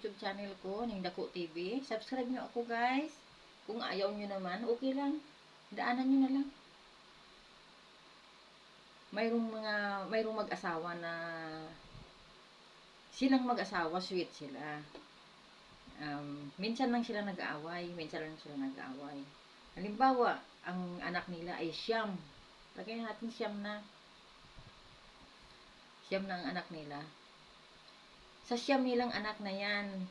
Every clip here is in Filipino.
YouTube channel ko, Ning Dako TV. Subscribe nyo ako guys. Kung ayaw nyo naman, okay lang. Daanan nyo na lang. Mayroong mga, mayroong mag-asawa na silang mag-asawa, sweet sila. Um, minsan lang sila nag-aaway, minsan lang sila nag-aaway. Halimbawa, ang anak nila ay siyam. Lagay natin siyam na. Siyam na ang anak nila. Sa siyam nilang anak na yan,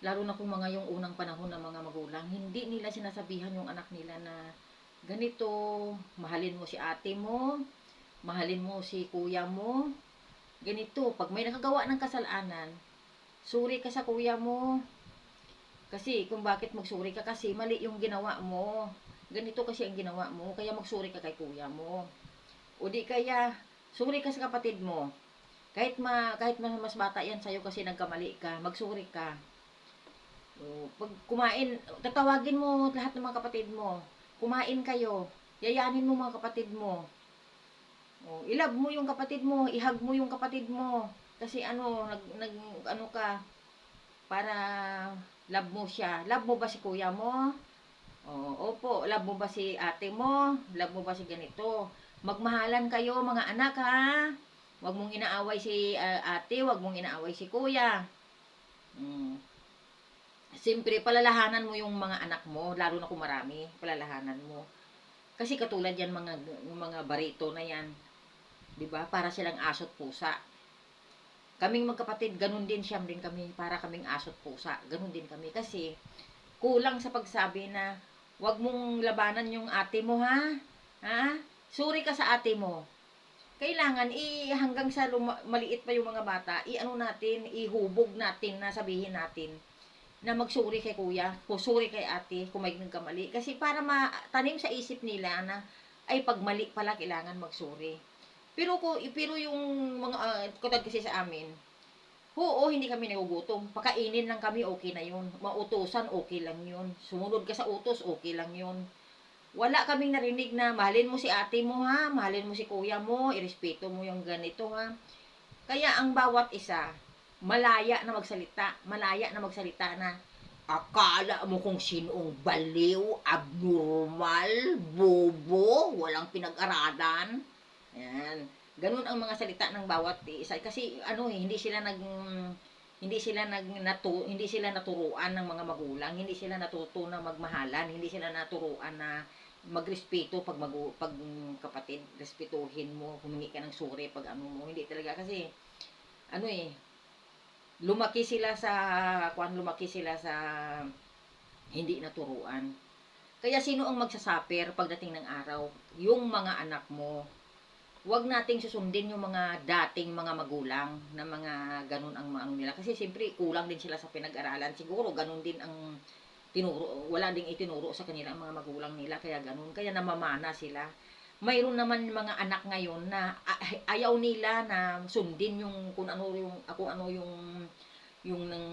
lalo na kung mga yung unang panahon ng mga magulang, hindi nila sinasabihan yung anak nila na ganito, mahalin mo si ate mo, mahalin mo si kuya mo, ganito, pag may nakagawa ng kasalanan, suri ka sa kuya mo. Kasi kung bakit magsuri ka kasi mali yung ginawa mo. Ganito kasi ang ginawa mo, kaya magsuri ka kay kuya mo. O di kaya, suri ka sa kapatid mo. Kahit ma kahit mas, mas bata yan sa'yo kasi nagkamali ka, magsuri ka. O, pag kumain, tatawagin mo lahat ng mga kapatid mo. Kumain kayo. Yayanin mo mga kapatid mo. O, ilab mo yung kapatid mo, ihag mo yung kapatid mo. Kasi ano, nag, nag ano ka, para love mo siya. Love mo ba si kuya mo? O, opo, love mo ba si ate mo? Love mo ba si ganito? Magmahalan kayo mga anak ha. Huwag mong inaaway si ah, ate, huwag mong inaaway si kuya. Mm. Siyempre, palalahanan mo yung mga anak mo, lalo na kung marami, palalahanan mo. Kasi katulad yan mga mga barito na yan. ba? Para silang aso't pusa. Kaming magkapatid, ganun din siyam din kami, para kaming aso't pusa. Ganun din kami kasi kulang sa pagsabi na wag mong labanan yung ate mo ha. Ha? Suri ka sa ate mo. Kailangan i hanggang sa luma- maliit pa yung mga bata, i-ano natin, ihubog natin na sabihin natin na magsuri kay kuya, kusuri kay ate kung may nagkamali. Kasi para matanim sa isip nila na ay pag mali pala kailangan magsuri. Pero ko pero yung mga uh, katulad kasi sa amin, Oo, hindi kami nagugutom. Pakainin lang kami, okay na yun. Mautusan, okay lang yun. Sumunod ka sa utos, okay lang yun. Wala kaming narinig na mahalin mo si ate mo ha, mahalin mo si kuya mo, irespeto mo yung ganito ha. Kaya ang bawat isa, malaya na magsalita, malaya na magsalita na akala mo kung sinong baliw, abnormal, bobo, walang pinag-aralan. Yan. Ganun ang mga salita ng bawat isa kasi ano eh, hindi sila nag hindi sila nag natu, hindi sila naturuan ng mga magulang, hindi sila natuto na magmahalan, hindi sila naturuan na magrespeto pag mag, pag kapatid, respetuhin mo, humingi ka ng suri pag ano mo, hindi talaga kasi ano eh lumaki sila sa kwan lumaki sila sa hindi naturuan. Kaya sino ang magsasaper pagdating ng araw? Yung mga anak mo, wag nating susundin yung mga dating mga magulang na mga ganun ang ano nila. Kasi siyempre kulang din sila sa pinag-aralan. Siguro ganun din ang tinuro wala ding itinuro sa kanila ang mga magulang nila. Kaya ganun. Kaya namamana sila. Mayroon naman mga anak ngayon na ayaw nila na sundin yung kung ano yung ako ano yung yung ng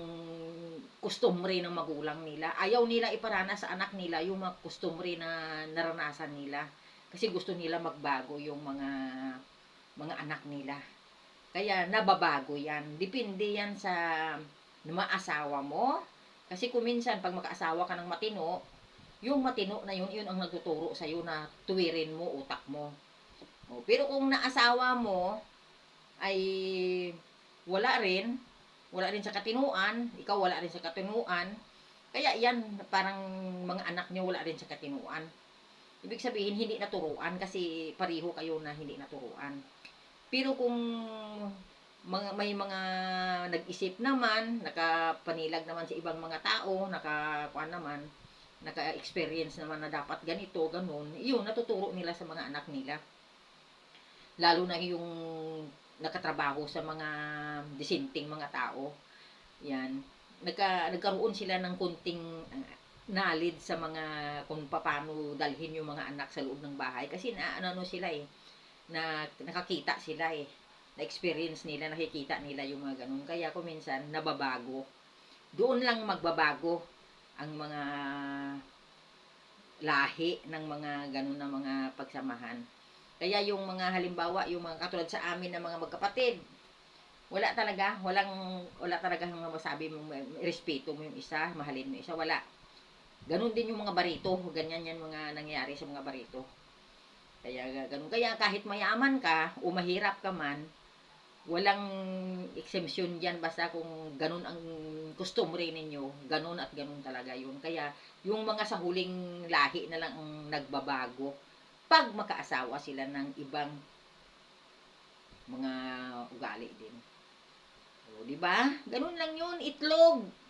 customary ng magulang nila. Ayaw nila iparana sa anak nila yung mga customary na naranasan nila kasi gusto nila magbago yung mga mga anak nila. Kaya nababago yan. Depende yan sa maasawa mo. Kasi kung minsan pag makaasawa ka ng matino, yung matino na yun, yun ang nagtuturo sa iyo na tuwirin mo utak mo. O, pero kung naasawa mo ay wala rin, wala rin sa katinuan, ikaw wala rin sa katinuan, kaya yan parang mga anak niyo wala rin sa katinuan. Ibig sabihin, hindi naturuan kasi pareho kayo na hindi naturuan. Pero kung mga, may mga nag-isip naman, nakapanilag naman sa ibang mga tao, nakakuan naman, naka-experience naman na dapat ganito, ganun, yun, natuturo nila sa mga anak nila. Lalo na yung nakatrabaho sa mga disinting mga tao. Yan. Nagka, nagkaroon sila ng kunting uh, knowledge sa mga kung paano dalhin yung mga anak sa loob ng bahay. Kasi na ano, sila eh na nakakita sila eh. Na experience nila nakikita nila yung mga ganun. Kaya ko minsan nababago. Doon lang magbabago ang mga lahi ng mga ganun na mga pagsamahan. Kaya yung mga halimbawa yung mga katulad sa amin na mga magkapatid Wala talaga, walang wala talaga masabi mo, respeto mo yung isa, mahalin mo yung isa, wala. Ganon din yung mga barito, ganyan yan mga nangyayari sa mga barito. Kaya ga- ganun. Kaya kahit mayaman ka o mahirap ka man, walang exemption diyan basta kung ganun ang customary ninyo, ganun at ganun talaga yun. Kaya yung mga sa huling lahi na lang ang nagbabago pag makaasawa sila ng ibang mga ugali din. O, di ba? Ganun lang yun, itlog.